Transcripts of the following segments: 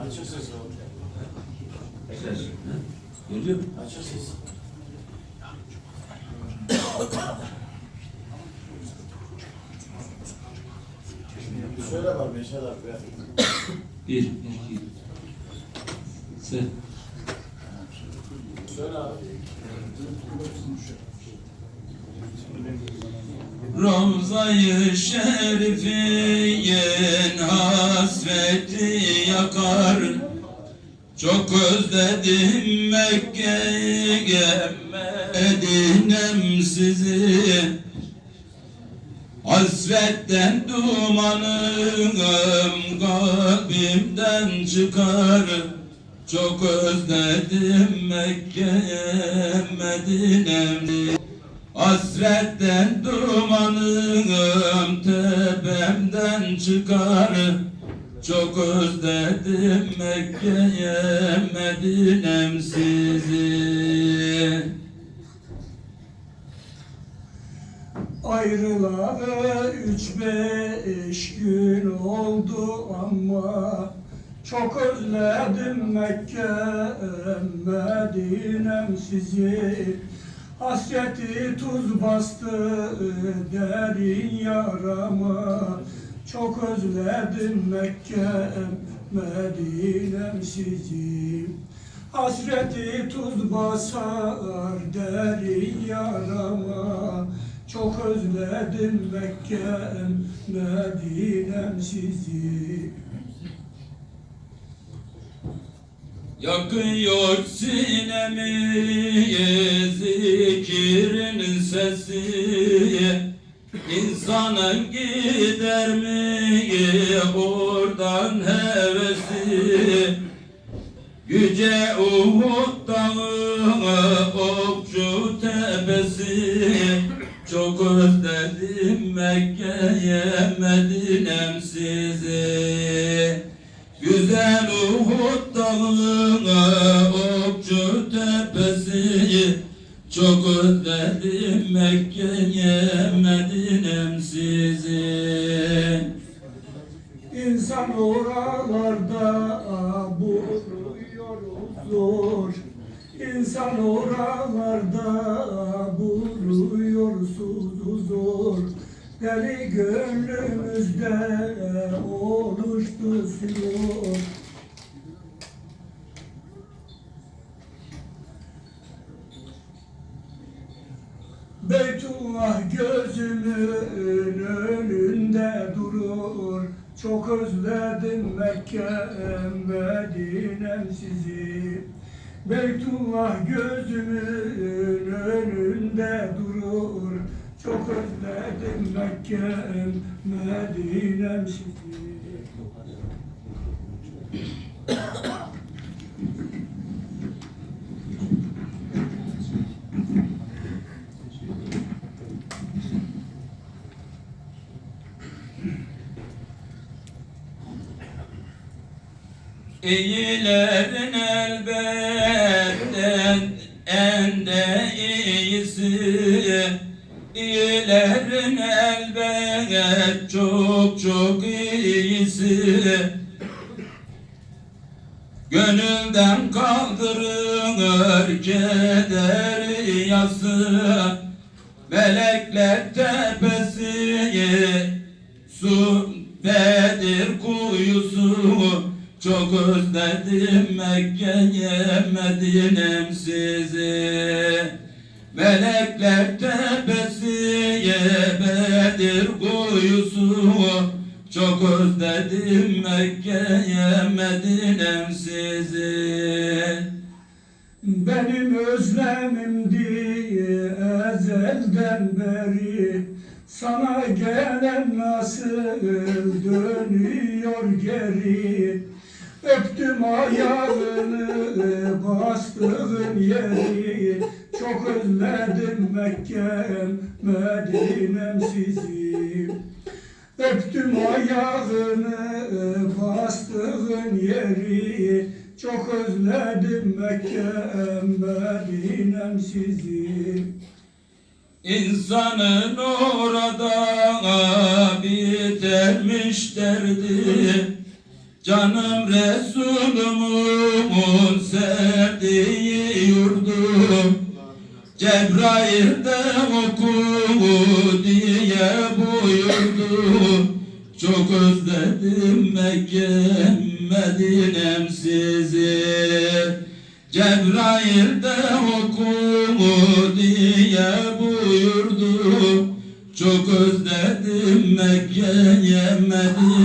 Açık ses o. Ses. ha? Geliyor. Açık ses. Şöyle var Beşer abi. Bir, iki, ses. Söyle abi. Ravza-i Şerifiyen hasreti yakar. Çok özledim Mekke'yi Medinem sizi. Hasretten dumanım kalbimden çıkar. Çok özledim Mekke'ye Medine'mi Hasretten dumanım tepemden çıkar Çok özledim Mekke'ye Medine'm sizi. Ayrılalı üç beş gün oldu ama Çok özledim Mekke, Medine'm sizi. Hasreti tuz bastı derin yarama Çok özledim Mekke, Medine'm sizi. Hasreti tuz basar derin yarama. Çok özledim Mekke'm, Medine'm sizi. Yakıyor sinemi zikrin sesi İnsanın gider mi oradan hevesi? Yüce Uhud dağı okçu tepesi. Çok özledim Mekke'ye Medine'm sizi Güzel Uhud dağı Çok özledim Mekke'ye Medine'm sizi. İnsan oralarda buluyor huzur. İnsan oralarda buluyor huzur. Deli gönlümüzde oluştu sürur Beytullah gözümün önünde durur. Çok özledim Mekke, Medine'm sizi. Beytullah gözümün önünde durur. Çok özledim Mekke, Medine'm sizi İyilerin elbette en de iyisi İyilerin elbette çok çok iyisi. Gönülden kaldırır kederi yası. Melekler tepesi Su kuyusu Çok özledim Mekke'ye Medine'm sizi Melekler tepesi Bedir kuyusu. Çok özledim Mekke'ye Medine'm sizi Benim özlemimdi ezelden beri Sana gelen nasıl dönüyor geri Öptüm ayağını bastığın yeri Çok özledim Mekke'm Medine'm sizi. Öptüm ayağını bastığın yeri Çok özledim Mekke'm Medine'm sizi. İnsanın orada bitermiş derdi Canım Resulumun sevdiği yurdum. Cebrail de oku diye buyurdu Çok özledim Mekke Medinem sizi Cebrail de oku diye buyurdu Çok özledim Mekke'ye Medinem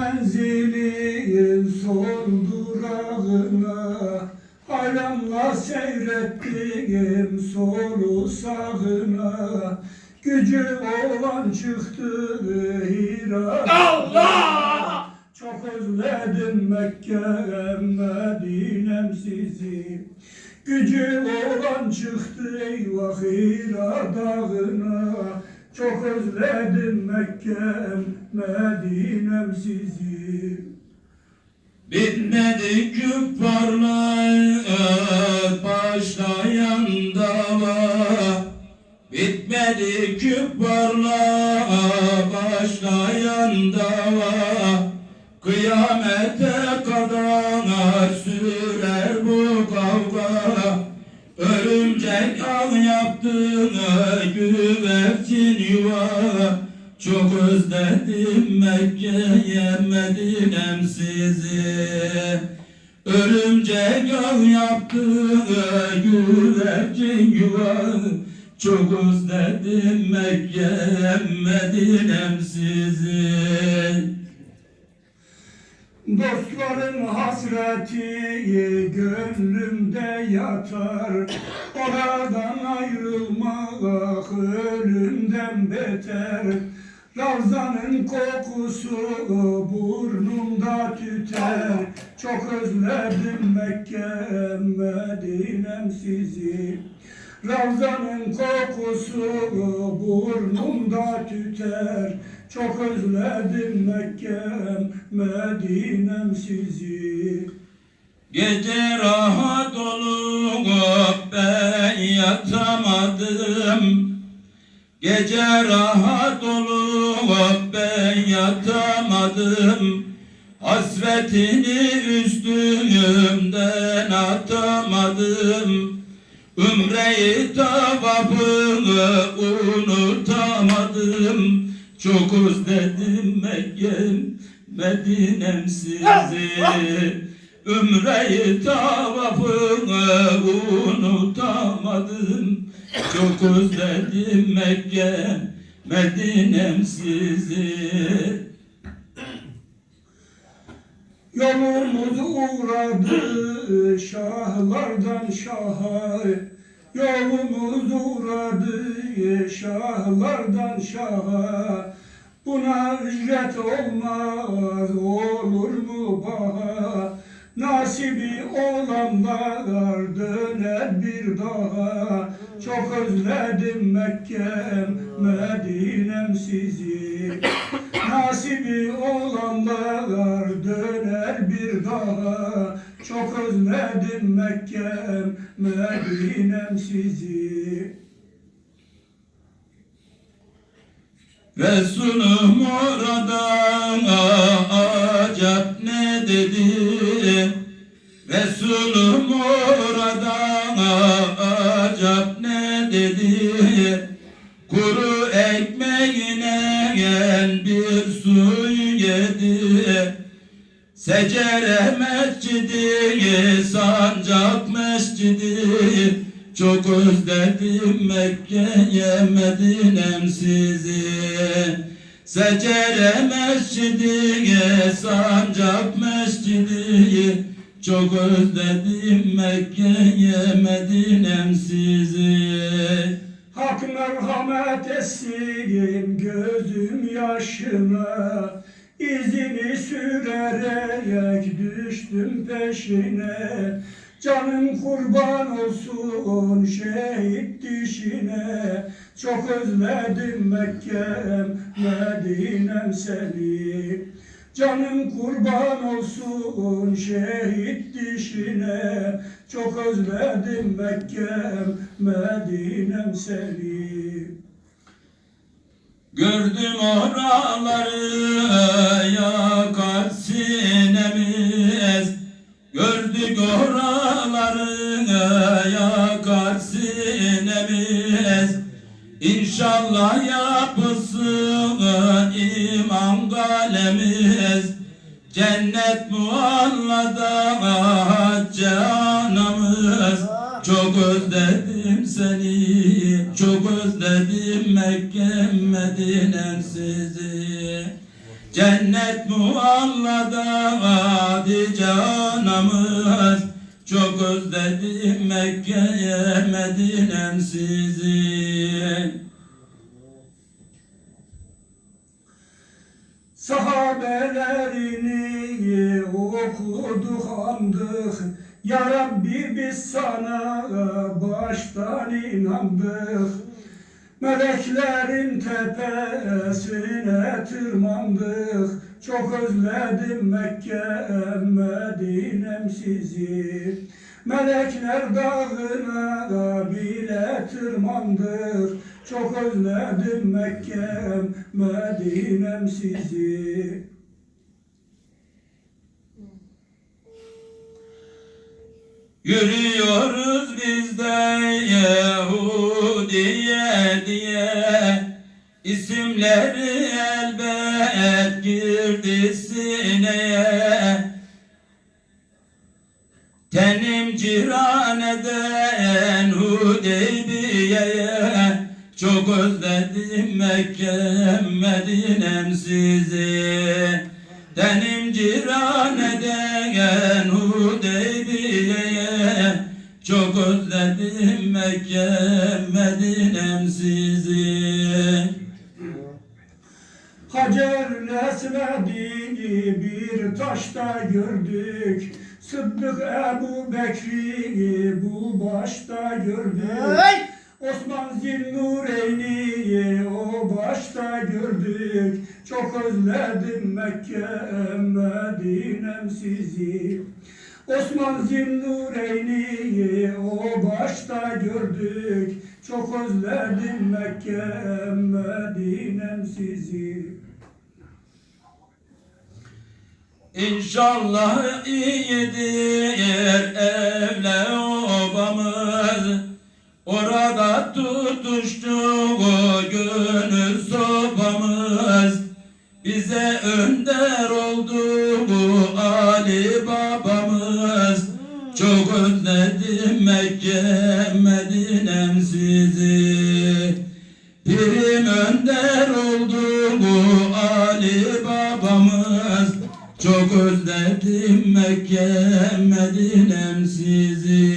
Menzilin son durağına Hayranla seyrettim solu sağına. Gücü olan çıktı Hira. Allah! Çok özledim Mekke'm Medine'm sizi. Gücü olan çıktı eyvah Hira dağına Çok özledim Mekke'm Medine'm sizi Bitmedi küffarlar başlayan dava Bitmedi küffarlar başlayan dava Kıyamete kadar sürer bu kavga Ağ yaptığına güvercin yuva. Çok özledim Mekke'ye Medinem sizi Örümcek ağ yaptığına güvercin yuva. Çok özledim Mekke'ye Medinem sizi Dostların hasreti gönlümde yatar. Oradan ayrılmak ölümden beter. Ravzanın kokusu burnumda tüter. Çok özledim Mekke'm Medine'm sizi Ravzanın kokusu burnumda tüter. Çok özledim Mekke'm Medine'm sizi. Gece rahat olup ben yatamadım. Gece rahat olup ben yatamadım. Hasretini üstümden atamadım Tavafını unutamadım Çok özledim Mekke'm Medine'm sizi Ümreyi tavafını unutamadım Çok özledim Mekke Medine'm sizi Yolumuz uğradı şahlardan şaha Yolumuz uğradı şahlardan şaha. Buna ücret olmaz olur mu baha? Nasibi olanlar döner bir daha. Çok özledim Mekke'm Medine'm sizi. Nasibi olanlar döner bir daha Çok özledim Mekke'm Medine'm sizi. Resulüm oradan acep ne? dedi. Resulüm oradan Secere mescidi, sancak mescidi. Çok özledim Mekke'ye Medine'm sizi. Secere mescidi, sancak mescidi. Çok özledim Mekke'ye Medine'm sizi. Hak merhamet etsin gözüm yaşına İzini sürerek düştüm peşine. Canım kurban olsun şehit dişine. Çok özledim Mekke'm Medine'm seni. Canım kurban olsun şehit dişine. Çok özledim Mekke'm Medine'm seni Gördüm oraları yakar sinemiz Gördük oraları yakar sinemiz İnşallah yapılsın iman kalemiz Cennet muallada canımız. Çok özledim seni Çok özledim Mekke Medine'm sizi Cennet muallada hadi canımız. Çok özledim Mekke'ye Medine'm sizi Sahabelerini okuduk andık. Ya Rabbi biz sana baştan inandık Meleklerin tepesine tırmandık. Çok özledim Mekke Medine'm sizi. Melekler dağına bile tırmandık. Çok özledim Mekke Medine'm sizi Yürüyoruz biz de Yahudiye diye. İsimleri elbet girdi sineye. Tenim ciran eden Hudeybiye'ye. Çok özledim Mekke Medine'm sizi. Tenim ciran eden özledim Mekke Medine'm sizi Hacer Esved'i bir taşta gördük. Sıddık Ebu Bekir'i bu başta gördük. Osman Zinnureyni'yi o başta gördük. Çok özledim Mekke Medine'm sizi Osman Zinnureyni'yi o başta gördük. Çok özledim Mekke Medine'm sizi. İnşallah iyidir evle obamız. Orada tutuştu o gönül sobamız. Bize önder oldu bu Ali babamız Çok özledim Mekke Medine'm sizi. Pirim önder oldu bu Ali babamız. Çok özledim Mekke Medine'm sizi.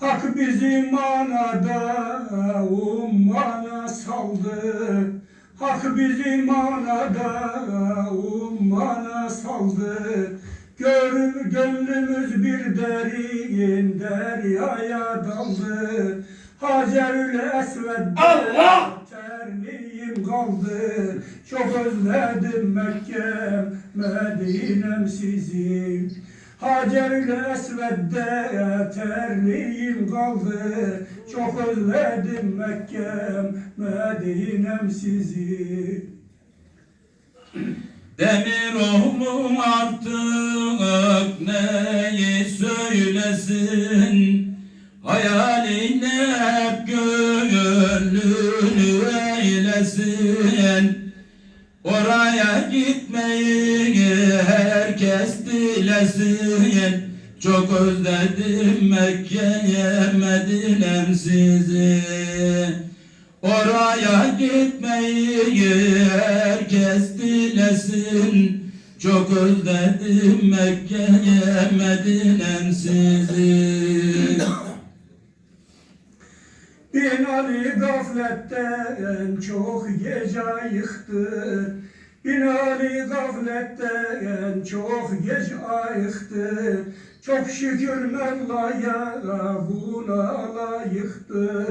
Hak bizi manada ummana saldı. Hak bizi manada ummana saldı Gör, Gönlümüz bir derin deryaya daldı. Hacerül Esved'de Allah! terliğim kaldı. Çok özledim Mekke'm Medine'm sizi Hacerül Esved'de terliğim kaldı. Çok özledim Mekke'm Medine'm sizi Demir oğlum artık neyi söylesin? Hayaline hep gönlünü eylesin. Oraya gitmeyi herkes dilesin. Çok özledim Mekke'ye Medine'm sizi. Oraya gitmeyi dilesin Çok özledim Mekke'ye Medine'm sizi. Bin Ali gafletten çok gece ayıktı. Bin Ali gafletten çok geç ayıktı. Çok şükür Mevla'ya buna layıktı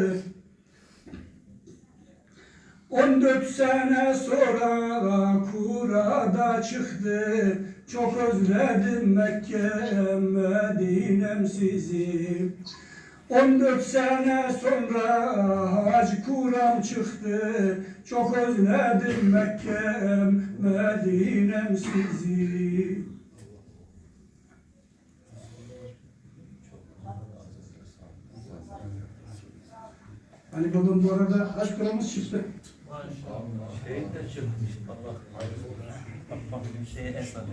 14 sene sonra kurada çıktı. Çok özledim Mekke Medine'm sizi. 14 sene sonra Hacı Kuram çıktı. Çok özledim Mekke'm Medine'm sizi. Hani babam bu arada kaç paramız çıktı? Şehit de çıkmış. Allah hayırlı olsun. Şey. Esnaf.